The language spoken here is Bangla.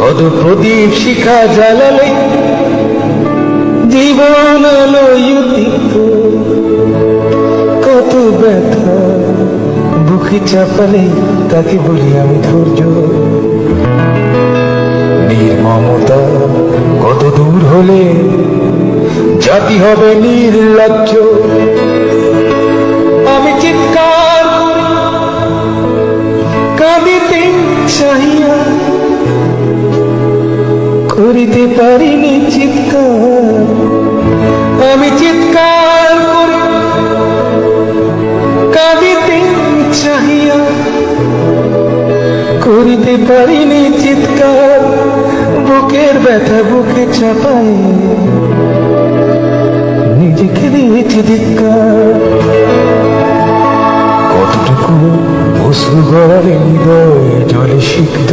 কত প্রদীপ শিখা জ্বালালে জীবন আলোয় কত ব্যথা বুকে চাপালে তাকে বলি আমি ধৈর্য। নির্মমতা কত দূর হলে জাতি হবে নির্লজ্জ। চাহিয়া করিতে পারিনি চিৎকার। আমি চিৎকার করি, কাঁদিতে চাহিয়া করিতে পারিনি চিৎকার। বুকের ব্যথা বুকে চাপায় নিজেকে দিয়েছি ধিক্কার। কতটুকু অশ্রু হৃদয় সিক্ত